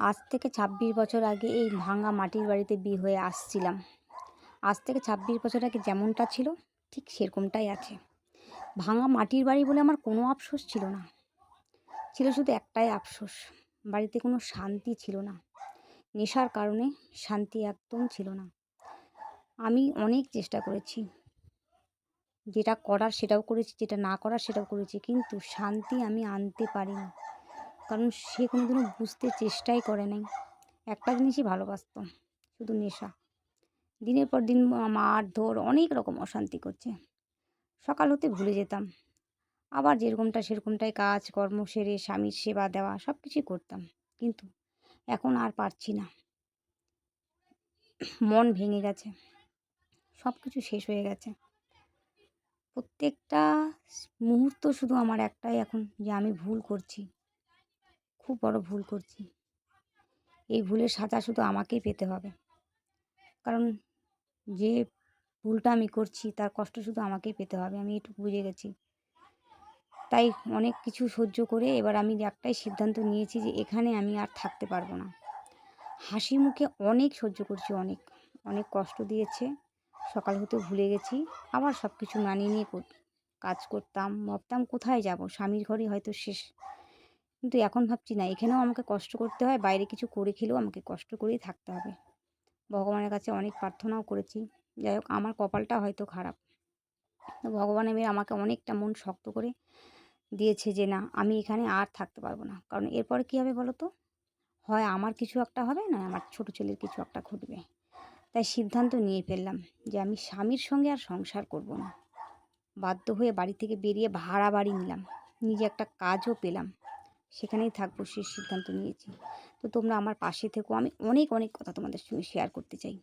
আজ থেকে ছাব্বিশ বছর আগে এই ভাঙা মাটির বাড়িতে বিয়ে হয়ে আসছিলাম। আজ থেকে ছাব্বিশ বছর আগে যেমনটা ছিল, ঠিক সেরকমটাই আছে। ভাঙা মাটির বাড়ি বলে আমার কোনো আফসোস ছিল না। ছিল শুধু একটাই আফসোস, বাড়িতে কোনো শান্তি ছিল না। নেশার কারণে শান্তি একদম ছিল না। আমি অনেক চেষ্টা করেছি। যেটা করার সেটাও করেছি, যেটা না করার সেটাও করেছি, কিন্তু শান্তি আমি আনতে পারিনি। কারণ সে কোনো দিনও বুঝতে চেষ্টাই করে নাই। একটা জিনিসই ভালোবাসত, শুধু নেশা। দিনের পর দিন মারধর অনেক রকম অশান্তি করছে। সকাল হতে ভুলে যেতাম। আবার যেরকমটা সেরকমটাই কাজ, কর্ম সেরে, স্বামীর সেবা দেওয়া সব কিছুই করতাম। কিন্তু এখন আর পারছি না। মন ভেঙে গেছে। সব কিছু শেষ হয়ে গেছে। প্রত্যেকটা মুহূর্ত শুধু আমার একটাই এখন যে আমি ভুল করছি। খুব বড় ভুল করছি। এই ভুলের সাজা শুধু আমাকেই পেতে হবে। কারণ যে ভুলটা আমি করছি, তার কষ্ট শুধু আমাকেই পেতে হবে। আমি এটুকু বুঝে গেছি। তাই অনেক কিছু সহ্য করে এবার আমি একটাই সিদ্ধান্ত নিয়েছি যে এখানে আমি আর থাকতে পারব না। হাসি মুখে অনেক সহ্য করছি অনেক। অনেক কষ্ট দিয়েছে। সকাল হতে ভুলে গেছি। আবার সব কিছু মানিয়ে নিয়ে কাজ করতাম, ভাবতাম কোথায় যাব? স্বামীর ঘরই হয়তো শেষ। কিন্তু এখন ভাবছি না। এখানেও আমাকে কষ্ট করতে হয়, বাইরে কিছু করে খেলেও আমাকে কষ্ট করেই থাকতে হবে। ভগবানের কাছে অনেক প্রার্থনাও করেছি। যাই হোক, আমার কপালটা হয়তো খারাপ। তো ভগবান আমাকে অনেকটা মন শক্ত করে দিয়েছে যে, না, আমি এখানে আর থাকতে পারব না। কারণ এরপরে কী হবে বলো তো হয় আমার কিছু একটা হবে না আমার ছোটো ছেলের কিছু একটা ঘটবে। তাই সিদ্ধান্ত নিয়ে ফেললাম যে, আমি স্বামীর সঙ্গে আর সংসার করব না। বাধ্য হয়ে বাড়ি থেকে বেরিয়ে ভাড়া বাড়ি নিলাম। নিজে একটা কাজও পেলাম। সেখানেই থাকব, সে সিদ্ধান্ত নিয়েছি। তো তোমরা আমার পাশে থেকো। আমি অনেক অনেক কথা তোমাদের সঙ্গে শেয়ার করতে চাই।